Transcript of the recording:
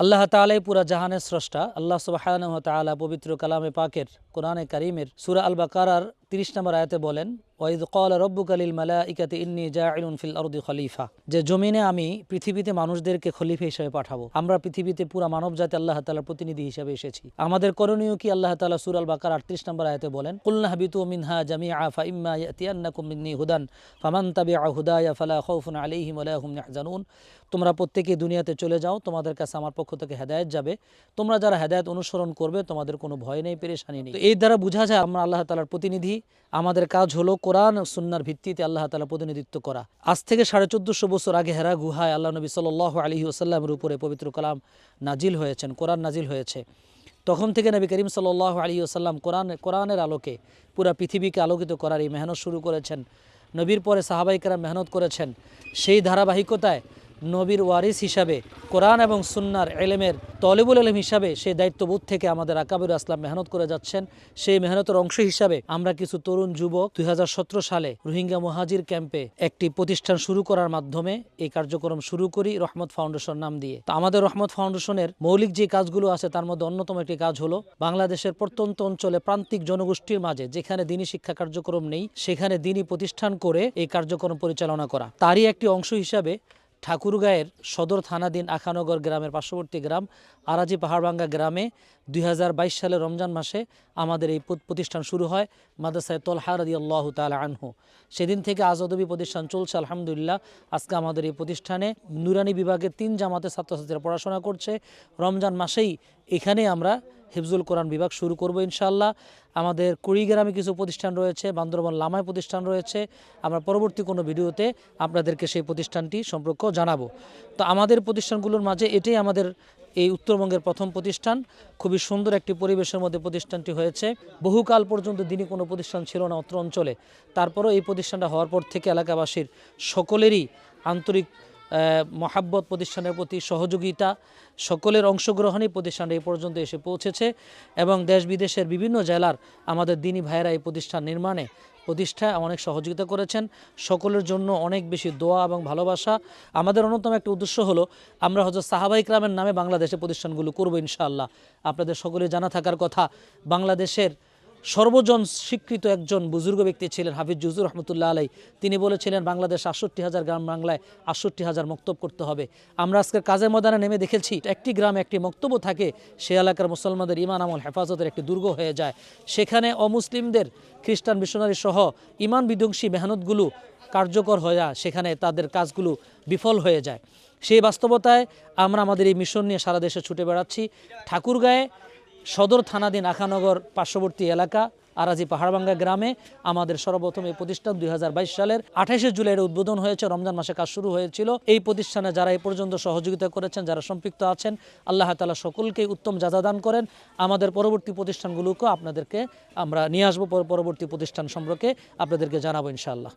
আল্লাহ তালাই পুরা জাহানের স্রষ্টা, আল্লাহ সুবাহ পবিত্র কালামে পাকের কোরআনে কারিমের সুরা আল বাকারার তিরিশ নম্বর আয়াতে বলেন ওয়াইদ কল রব্বুক আলিল মালা ইকাতে ইন্নি জা জাইলুন ফিল আরদি খলিফা। যে জমিনে আমি পৃথিবীতে মানুষদেরকে খলিফা হিসেবে পাঠাবো, আমরা পৃথিবীতে পুরা মানব জাতি আল্লাহ তালার প্রতিনিধি হিসেবে এসেছি। আমাদের করণীয় কি? আল্লাহ তালা সুর আল বাকার আটত্রিশ নম্বর আয়াতে বলেন হাবিতু মিনহা জামিআ ফা ইম্মা ইয়াতিয়ান্নাকুম মিন্নি হুদান, ফামান তাবিআ হুদায়া ফালা খাউফুন আলাইহিম ওয়া লা হুম ইয়াহজানুন। তোমরা প্রত্যেকে দুনিয়াতে চলে যাও, তোমাদের কাছে আমার পক্ষ থেকে হেদায়েত যাবে। তোমরা যারা হেদায়ত অনুসরণ করবে, তোমাদের কোনো ভয় নেই, পেরেশানি নেই। এই দ্বারা বোঝা যায় আমরা আল্লাহ তালার প্রতিনিধি আমাদের কাজ হলো কোরআন সুন্নার ভিত্তিতে আল্লাহ তালা প্রতিনিধিত্ব করা। আজ থেকে সাড়ে চোদ্দশো বছর আগে হেরা গুহায় আল্লাহ নবী সাল আলহি ওসাল্লামের উপরে পবিত্র কালাম নাজিল হয়েছেন, কোরআন নাজিল হয়েছে। তখন থেকে নবী করিম সাল্লাহ আলী ওসাল্লাম কোরআন, কোরআনের আলোকে পুরা পৃথিবীকে আলোকিত করার এই মেহনত শুরু করেছেন। নবীর পরে সাহাবাইকেরা মেহনত করেছেন। সেই ধারাবাহিকতায় নবীর ওয়ারিস হিসাবে, কোরআন এবং সুন্নার এলেমের তলেবুল এলেম হিসাবে সেই দায়িত্ববোধ থেকে আমাদের আকাবির আসলাম মেহনত করে যাচ্ছেন। সেই মেহনতের অংশ হিসাবে আমরা কিছু তরুণ যুবক দুই হাজার সতেরো সালে রোহিঙ্গা মহাজির ক্যাম্পে একটি প্রতিষ্ঠান শুরু করার মাধ্যমে এই কার্যক্রম শুরু করি, রহমত ফাউন্ডেশন নাম দিয়ে। তো আমাদের রহমত ফাউন্ডেশনের মৌলিক যে কাজগুলো আছে তার মধ্যে অন্যতম একটি কাজ হলো বাংলাদেশের প্রত্যন্ত অঞ্চলে প্রান্তিক জনগোষ্ঠীর মাঝে যেখানে দিনী শিক্ষা কার্যক্রম নেই, সেখানে দিনী প্রতিষ্ঠান করে এই কার্যক্রম পরিচালনা করা। তারই একটি অংশ হিসাবে ঠাকুরগাঁয়ের সদর থানাধীন আখানগর গ্রামের পার্শ্ববর্তী গ্রাম আরাজি পাহাড়বাঙ্গা গ্রামে দুই হাজার বাইশ সালে রমজান মাসে আমাদের এই প্রতিষ্ঠান শুরু হয়, মাদ্রাসায় তলহা রাদি আল্লাহ তালা আনহু। সেদিন থেকে আজাদবী প্রতিষ্ঠান চলছে, আলহামদুলিল্লাহ। আজকে আমাদের এই প্রতিষ্ঠানে নুরানি বিভাগের তিন জামাতের ছাত্রছাত্রীরা পড়াশোনা করছে। রমজান মাসেই এখানে আমরা হিফজুল কোরআন বিভাগ শুরু করব ইনশাল্লাহ আমাদের কুড়িগ্রামে কিছু প্রতিষ্ঠান রয়েছে, বান্দরবান লামায় প্রতিষ্ঠান রয়েছে। আমরা পরবর্তী কোনো ভিডিওতে আপনাদেরকে সেই প্রতিষ্ঠানটি সম্পর্ক জানাব। তো আমাদের প্রতিষ্ঠানগুলোর মাঝে এটাই আমাদের এই উত্তরবঙ্গের প্রথম প্রতিষ্ঠান। খুবই সুন্দর একটি পরিবেশের মধ্যে প্রতিষ্ঠানটি হয়েছে। বহুকাল পর্যন্ত দিনই কোনো প্রতিষ্ঠান ছিল না অত্র অঞ্চলে। তারপরও এই প্রতিষ্ঠানটা হওয়ার পর থেকে এলাকাবাসীর সকলেরই আন্তরিক মহাব্বত প্রতিষ্ঠানের প্রতি সহযোগিতা, সকলের অংশগ্রহণই প্রতিষ্ঠানটা এই পর্যন্ত এসে পৌঁছেছে এবং দেশ বিদেশের বিভিন্ন জেলার আমাদের দিনী ভাইয়েরা এই প্রতিষ্ঠান নির্মাণে প্রতিষ্ঠায় অনেক সহযোগিতা করেছেন। সকলের জন্য অনেক বেশি দোয়া এবং ভালোবাসা। আমাদের অন্যতম একটা উদ্দেশ্য হলো, আমরা হজরত সাহাবাই ক্রামের নামে বাংলাদেশে প্রতিষ্ঠানগুলো করব ইনশাআল্লাহ। আপনাদের সকলে জানা থাকার কথা, বাংলাদেশের সর্বজন স্বীকৃত একজন বুজুর্গ ব্যক্তি ছিলেন হাফিজ জুজুর রহমতুল্লাহ আলাই তিনি বলেছিলেন, বাংলাদেশ আটষট্টি হাজার গ্রাম বাংলায় আটষট্টি হাজার মক্তব করতে হবে। আমরা আজকের কাজের ময়দানে নেমে দেখেছি, একটি গ্রামে একটি মক্তব্য থাকে সে এলাকার মুসলমানদের ইমান আমল হেফাজতের একটি দুর্গ হয়ে যায়। সেখানে অমুসলিমদের, খ্রিস্টান মিশনারি সহ ইমান বিধ্বংসী মেহনতগুলো কার্যকর হয়ে সেখানে তাদের কাজগুলো বিফল হয়ে যায়। সেই বাস্তবতায় আমরা আমাদের এই মিশন নিয়ে সারা দেশে ছুটে বেড়াচ্ছি। ঠাকুরগাঁয়ে সদর থানাধীন আখানগর পার্শ্ববর্তী এলাকা, আরাজি পাহাড়বাঙ্গা গ্রামে আমাদের সর্বপ্রথম এই প্রতিষ্ঠান দুই হাজার বাইশ সালের আঠাশে জুলাইয়ের উদ্বোধন হয়েছে। রমজান মাসে কাজ শুরু হয়েছিল। এই প্রতিষ্ঠানে যারা এই পর্যন্ত সহযোগিতা করেছেন, যারা সম্পৃক্ত আছেন, আল্লাহ তালা সকলকে উত্তম দান করেন। আমাদের পরবর্তী প্রতিষ্ঠানগুলোকেও আপনাদেরকে আমরা নিয়ে আসব। পরবর্তী প্রতিষ্ঠান সম্পর্কে আপনাদেরকে জানাব ইনশাআল্লাহ।